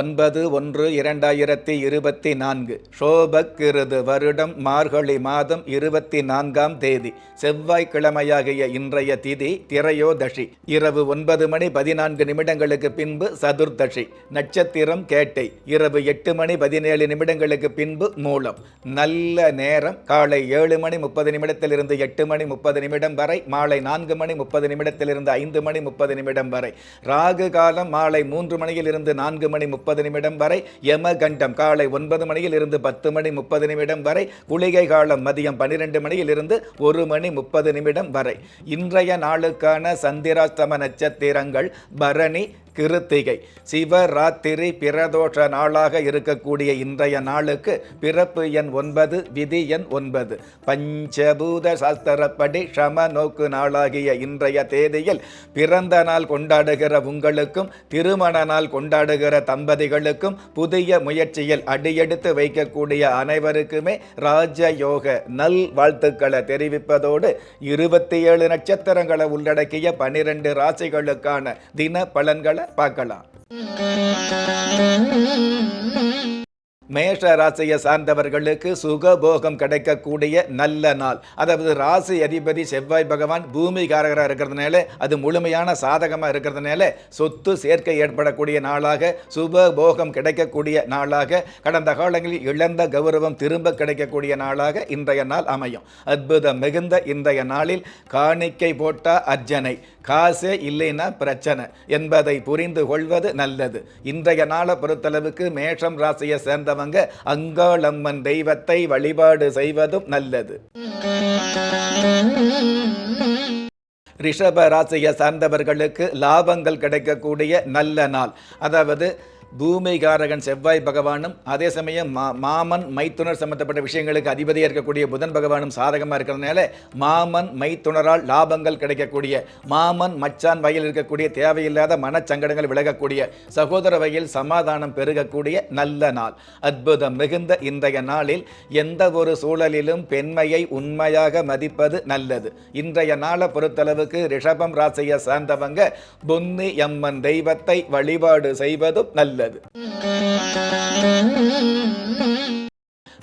ஒன்பது ஒன்று இரண்டாயிரத்தி இருபத்தி நான்கு. ஷோபக்கிருது வருடம் மார்கழி மாதம் இருபத்தி நான்காம் தேதி. செவ்வாய்க்கிழமையாகிய இன்றைய திதி திரையோதஷி இரவு ஒன்பது மணி பதினான்கு நிமிடங்களுக்கு பின்பு சதுர்தஷி நட்சத்திரம் கேட்டை. இரவு எட்டு மணி பதினேழு நிமிடங்களுக்கு பின்பு மூலம். நல்ல நேரம். காலை ஏழு மணி முப்பது நிமிடத்திலிருந்து எட்டு மணி முப்பது நிமிடம் வரை. மாலை நான்கு மணி முப்பது நிமிடத்திலிருந்து ஐந்து மணி முப்பது நிமிடம் வரை. ராகு காலம் மாலை மூன்று மணியிலிருந்து நான்கு மணி முப்பது முப்பது நிமிடம் வரை யமகண்டம் காலை ஒன்பது மணியில் இருந்து பத்து மணி முப்பது நிமிடம் வரை குளிகை காலம் மதியம் பன்னிரெண்டு மணியில் இருந்து ஒரு மணி முப்பது நிமிடம் வரை. இன்றைய நாளுக்கான சந்திராஸ்தம நட்சத்திரங்கள் பரணி கிருத்திகை. சிவராத்திரி பிரதோஷ நாளாக இருக்கக்கூடிய இன்றைய நாளுக்கு பிறப்பு எண் ஒன்பது விதி எண் ஒன்பது. பஞ்சபூத சாஸ்திரப்படி சம நோக்கு நாளாகிய இன்றைய தேதியில் பிறந்த நாள் கொண்டாடுகிற உங்களுக்கும் திருமண நாள் கொண்டாடுகிற தம்பதிகளுக்கும் புதிய முயற்சியில் அடியெடுத்து வைக்கக்கூடிய அனைவருக்குமே ராஜயோக நல் வாழ்த்துக்களை தெரிவிப்பதோடு இருபத்தி ஏழு நட்சத்திரங்களை உள்ளடக்கிய பனிரெண்டு ராசிகளுக்கான தின பலன்களை பார்க்கலாம். மேஷ ராசியை சார்ந்தவர்களுக்கு சுகபோகம் கிடைக்கக்கூடிய நல்ல நாள். அதாவது ராசி அதிபதி செவ்வாய் பகவான் பூமிகாரகராக இருக்கிறதுனால அது முழுமையான சாதகமாக இருக்கிறதுனால சொத்து சேர்க்கை ஏற்படக்கூடிய நாளாக சுபபோகம் கிடைக்கக்கூடிய நாளாக கடந்த காலங்களில் இழந்த கௌரவம் திரும்ப கிடைக்கக்கூடிய நாளாக இன்றைய நாள் அமையும். அற்புதம் மிகுந்த இன்றைய நாளில் காணிக்கை போட்டா அர்ஜனை. காசே இல்லைன்னா பிரச்சனை. என்பதை புரிந்து கொள்வது நல்லது. இன்றைய நாளை பொறுத்தளவுக்கு மேஷம் ராசியை சேர்ந்தவங்க அங்காளம்மன் தெய்வத்தை வழிபாடு செய்வதும் நல்லது. ரிஷப ராசியை சார்ந்தவர்களுக்கு லாபங்கள் கிடைக்கக்கூடிய நல்ல நாள். அதாவது பூமிகாரகன் செவ்வாய் பகவானும் அதே சமயம் மா மாமன் மைத்துனர் சம்பந்தப்பட்ட விஷயங்களுக்கு அதிபதியாக இருக்கக்கூடிய புதன் பகவானும் சாதகமாக இருக்கிறதுனால மாமன் மைத்துணரால் லாபங்கள் கிடைக்கக்கூடிய மாமன் மச்சான் வகையில் இருக்கக்கூடிய தேவையில்லாத மனச்சங்கடங்கள் விலகக்கூடிய சகோதர வகையில் சமாதானம் பெருகக்கூடிய நல்ல நாள். அற்புதம் மிகுந்த இன்றைய நாளில் எந்த ஒரு சூழலிலும் பெண்மையை உண்மையாக மதிப்பது நல்லது. இன்றைய நாளை பொறுத்தளவுக்கு ரிஷபம் ராசியை சார்ந்தவங்க பொன்னி எம்மன் தெய்வத்தை வழிபாடு செய்வதும் நல்லது. முடியாது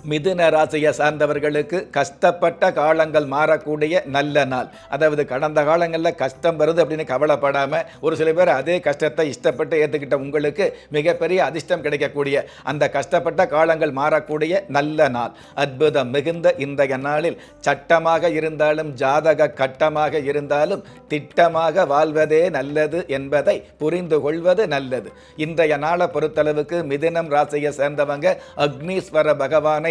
மிதுன ராசியை சார்ந்தவர்களுக்கு கஷ்டப்பட்ட காலங்கள் மாறக்கூடிய நல்ல நாள். அதாவது கடந்த காலங்களில் கஷ்டம் வருது அப்படின்னு கவலைப்படாமல் ஒரு சில பேர் அதே கஷ்டத்தை இஷ்டப்பட்டு ஏற்றுக்கிட்ட உங்களுக்கு மிகப்பெரிய அதிர்ஷ்டம் கிடைக்கக்கூடிய அந்த கஷ்டப்பட்ட காலங்கள் மாறக்கூடிய நல்ல நாள். அற்புதம் மிகுந்த இன்றைய நாளில் சட்டமாக இருந்தாலும் ஜாதக கட்டமாக இருந்தாலும் திட்டமாக வாழ்வதே நல்லது என்பதை புரிந்து கொள்வது நல்லது. இன்றைய நாளை பொறுத்தளவுக்கு மிதுனம் ராசியை சேர்ந்தவங்க அக்னீஸ்வர பகவானை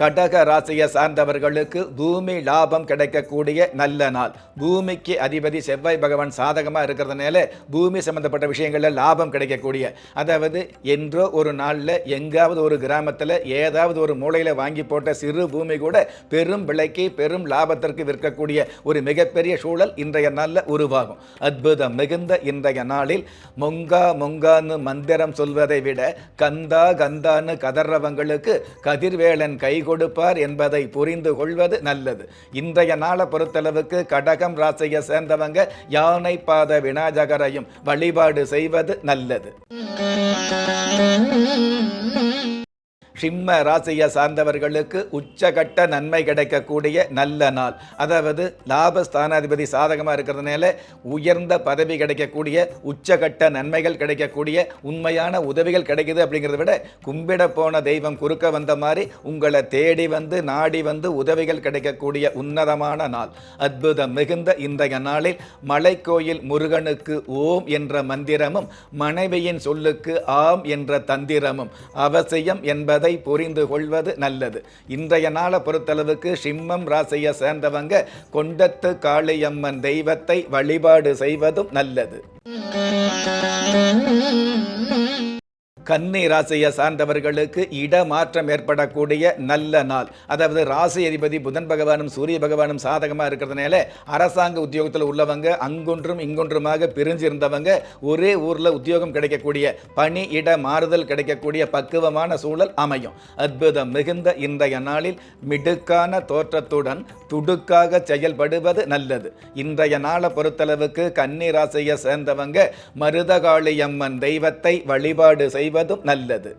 கடக ராசியை சார்ந்தவர்களுக்கு பூமி லாபம் கிடைக்கக்கூடிய நல்ல நாள். பூமிக்கு அதிபதி செவ்வாய் பகவான் சாதகமாக இருக்கிறதுனால பூமி சம்பந்தப்பட்ட விஷயங்களில் லாபம் கிடைக்கக்கூடிய. அதாவது என்றோ ஒரு நாளில் எங்காவது ஒரு கிராமத்தில் ஏதாவது ஒரு மூலையில் வாங்கி போட்ட சிறு பூமி கூட பெரும் விலைக்கு பெரும் லாபத்திற்கு விற்கக்கூடிய ஒரு மிகப்பெரிய சூழல் இன்றைய நாளில் உருவாகும். அற்புதம் மிகுந்த இன்றைய நாளில் மொங்கா மொங்கான்னு மந்திரம் சொல்வதை விட கந்தா கந்தான்னு கதறவங்களுக்கு கதிர்வேலன் கை கொடுப்பார் என்பதை புரிந்து கொள்வது நல்லது. இன்றைய நாளை பொறுத்தளவுக்கு கடகம் ராசியை சேர்ந்தவங்க யானை பாத விநாயகரையும் வழிபாடு செய்வது நல்லது. சிம்ம ராசியை சார்ந்தவர்களுக்கு உச்சகட்ட நன்மை கிடைக்கக்கூடிய நல்ல நாள். அதாவது லாபஸ்தானாதிபதி சாதகமாக இருக்கிறதுனால உயர்ந்த பதவி கிடைக்கக்கூடிய உச்சகட்ட நன்மைகள் கிடைக்கக்கூடிய உண்மையான உதவிகள் கிடைக்குது அப்படிங்கிறத விட கும்பிட போன தெய்வம் குறுக்க வந்த மாதிரி உங்களை தேடி வந்து நாடி வந்து உதவிகள் கிடைக்கக்கூடிய உன்னதமான நாள். அற்புதம் மிகுந்த இன்றைய நாளில் மலைக்கோயில் முருகனுக்கு ஓம் என்ற மந்திரமும் மனைவியின் சொல்லுக்கு ஆம் என்ற தந்திரமும் அவசியம் என்பதை என்பதை புரிந்து கொள்வது நல்லது. இன்றைய நாளை பொறுத்தளவுக்கு சிம்மம் ராசியை சேர்ந்தவங்க கொண்டத்து காளியம்மன் தெய்வத்தை வழிபாடு செய்வதும் நல்லது. கன்னி ராசியை சார்ந்தவர்களுக்கு இடமாற்றம் ஏற்படக்கூடிய நல்ல நாள். அதாவது ராசி அதிபதி புதன் பகவானும் சூரிய பகவானும் சாதகமாக இருக்கிறதுனால அரசாங்க உத்தியோகத்தில் உள்ளவங்க அங்கொன்றும் இங்கொன்றுமாக பிரிஞ்சிருந்தவங்க ஒரே ஊரில் உத்தியோகம் கிடைக்கக்கூடிய பணி இட மாறுதல் கிடைக்கக்கூடிய பக்குவமான சூழல் அமையும். அற்புதம் மிகுந்த இன்றைய நாளில் மிடுக்கான தோற்றத்துடன் துடுக்காக செயல்படுவது நல்லது. இன்றைய நாளை பொறுத்தளவுக்கு கன்னி ராசியை சேர்ந்தவங்க மருதகாளியம்மன் தெய்வத்தை வழிபாடு செய்வதும் நல்லது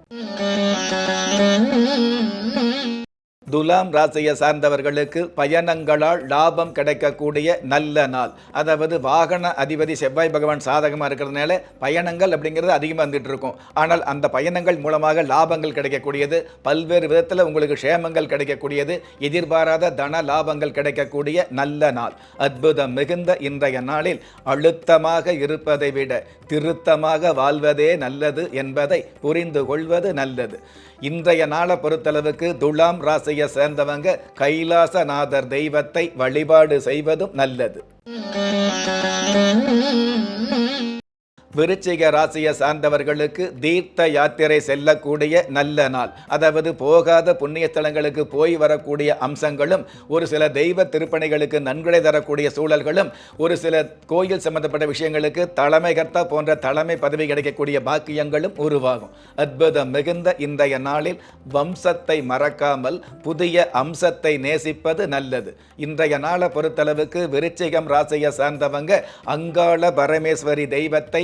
துலாம் ராசியை சார்ந்தவர்களுக்கு பயணங்களால் லாபம் கிடைக்கக்கூடிய நல்ல நாள். அதாவது வாகன அதிபதி செவ்வாய் பகவான் சாதகமாக இருக்கிறதுனால பயணங்கள் அப்படிங்கிறது அதிகமாக வந்துட்டு இருக்கும். ஆனால் அந்த பயணங்கள் மூலமாக லாபங்கள் கிடைக்கக்கூடியது பல்வேறு விதத்தில் உங்களுக்கு க்ஷேமங்கள் கிடைக்கக்கூடியது எதிர்பாராத தன லாபங்கள் கிடைக்கக்கூடிய நல்ல நாள். அற்புதம் மிகுந்த இன்றைய நாளில் அழுத்தமாக இருப்பதை விட திருத்தமாக வாழ்வதே நல்லது என்பதை புரிந்து கொள்வது நல்லது. இன்றைய நாளை பொறுத்தளவுக்கு துலாம் ராசியை சேர்ந்தவங்க கைலாசநாதர் தெய்வத்தை வழிபாடு செய்வதும் நல்லது. விருச்சிக ராசியை சார்ந்தவர்களுக்கு தீர்த்த யாத்திரை செல்லக்கூடிய நல்ல நாள். அதாவது போகாத புண்ணிய ஸ்தலங்களுக்கு போய் வரக்கூடிய அம்சங்களும் ஒரு சில தெய்வ திருப்பணிகளுக்கு நன்கொடை தரக்கூடிய சூழல்களும் ஒரு சில கோயில் சம்பந்தப்பட்ட விஷயங்களுக்கு தலைமை கர்த்தா போன்ற தலைமை பதவி கிடைக்கக்கூடிய பாக்கியங்களும் உருவாகும். அற்புதம் மிகுந்த இன்றைய நாளில் வம்சத்தை மறக்காமல் புதிய அம்சத்தை நேசிப்பது நல்லது. இன்றைய நாளை பொறுத்தளவுக்கு விருச்சிகம் ராசியை சார்ந்தவங்க அங்காள பரமேஸ்வரி தெய்வத்தை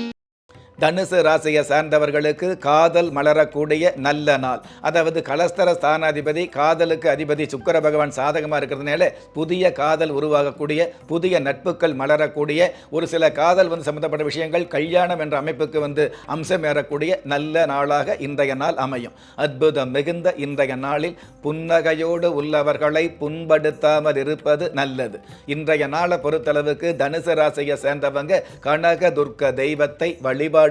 தனுசு ராசியை சார்ந்தவர்களுக்கு காதல் மலரக்கூடிய நல்ல நாள். அதாவது கலஸ்தர ஸ்தானாதிபதி காதலுக்கு அதிபதி சுக்கர பகவான் சாதகமாக இருக்கிறதுனால புதிய காதல் உருவாகக்கூடிய புதிய நட்புகள் மலரக்கூடிய ஒரு சில காதல் வந்து சம்பந்தப்பட்ட விஷயங்கள் கல்யாணம் என்ற அமைப்புக்கு வந்து அம்சம் ஏறக்கூடிய நல்ல நாளாக இன்றைய நாள் அமையும். அற்புதம் மிகுந்த இன்றைய நாளில் புன்னகையோடு உள்ளவர்களை புண்படுத்தாமல் இருப்பது நல்லது. இன்றைய நாளை பொறுத்தளவுக்கு தனுசு ராசியை சேர்ந்தவங்க கனக துர்க்க தெய்வத்தை வழிபாடு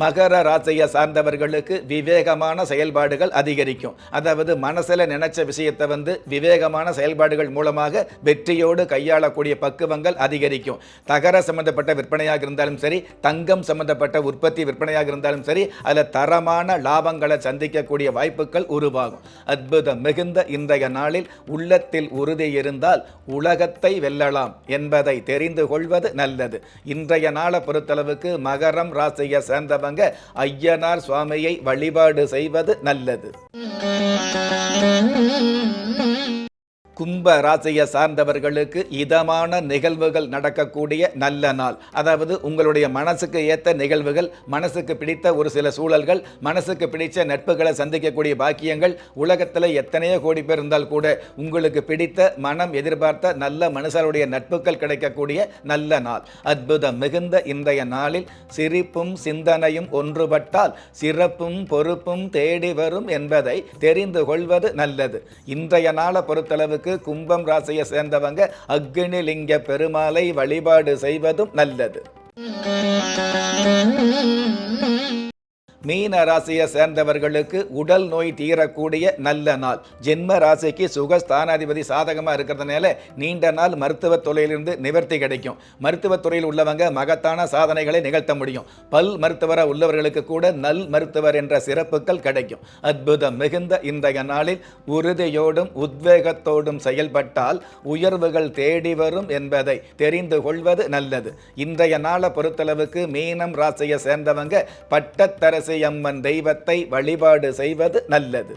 மகர ராசியை சார்ந்தவர்களுக்கு விவேகமான செயல்பாடுகள் அதிகரிக்கும். அதாவது மனசில் நினைச்ச விஷயத்தை வந்து விவேகமான செயல்பாடுகள் மூலமாக வெற்றியோடு கையாளக்கூடிய பக்குவங்கள் அதிகரிக்கும். தகர சம்பந்தப்பட்ட விற்பனையாக இருந்தாலும் சரி தங்கம் சம்பந்தப்பட்ட உற்பத்தி விற்பனையாக இருந்தாலும் சரி அதில் தரமான லாபங்களை சந்திக்கக்கூடிய வாய்ப்புகள் உருவாகும். அற்புதம் மிகுந்த இன்றைய நாளில் உள்ளத்தில் உறுதி இருந்தால் உலகத்தை வெல்லலாம் என்பதை தெரிந்து கொள்வது நல்லது. இன்றைய நாளை பொறுத்தளவுக்கு மகரம் ராசியை சேர்ந்தவங்க ஐயனார் சுவாமியை வழிபாடு செய்வது நல்லது. கும்ப ராசியை சார்ந்தவர்களுக்கு இதமான நிகழ்வுகள் நடக்கக்கூடிய நல்ல நாள். அதாவது உங்களுடைய மனசுக்கு ஏற்ற நிகழ்வுகள் மனசுக்கு பிடித்த ஒரு சில சூழல்கள் மனசுக்கு பிடித்த நட்புகளை சந்திக்கக்கூடிய பாக்கியங்கள் உலகத்தில் எத்தனையோ கோடி பேர் இருந்தால் கூட உங்களுக்கு பிடித்த மனம் எதிர்பார்த்த நல்ல மனுஷருடைய நட்புகள் கிடைக்கக்கூடிய நல்ல நாள். அற்புதம் மிகுந்த இன்றைய நாளில் சிரிப்பும் சிந்தனையும் ஒன்றுபட்டால் சிறப்பும் பொறுப்பும் தேடி வரும் என்பதை தெரிந்து கொள்வது நல்லது. இன்றைய நாளை பொறுத்தளவுக்கு கும்பம் ராசியை சேர்ந்தவங்க அக்னி லிங்க பெருமாளை வழிபாடு செய்வதும் நல்லது. மீன ராசியை சேர்ந்தவர்களுக்கு உடல் நோய் தீரக்கூடிய நல்ல நாள். ஜென்ம ராசிக்கு சுகஸ்தானாதிபதி சாதகமாக இருக்கிறதுனால நீண்ட நாள் மருத்துவத் துறையிலிருந்து நிவர்த்தி கிடைக்கும். மருத்துவத் துறையில் உள்ளவங்க மகத்தான சாதனைகளை நிகழ்த்த முடியும். பல் மருத்துவராக உள்ளவர்களுக்கு கூட நல் மருத்துவர் என்ற சிறப்புகள் கிடைக்கும். அற்புதம் மிகுந்த இன்றைய நாளில் உறுதியோடும் உத்வேகத்தோடும் செயல்பட்டால் உயர்வுகள் தேடி வரும் என்பதை தெரிந்து கொள்வது நல்லது. இன்றைய நாளை பொறுத்தளவுக்கு மீனம் ராசியை சேர்ந்தவங்க பட்டத்தரசி அம்மன் தெய்வத்தை வழிபாடு செய்வது நல்லது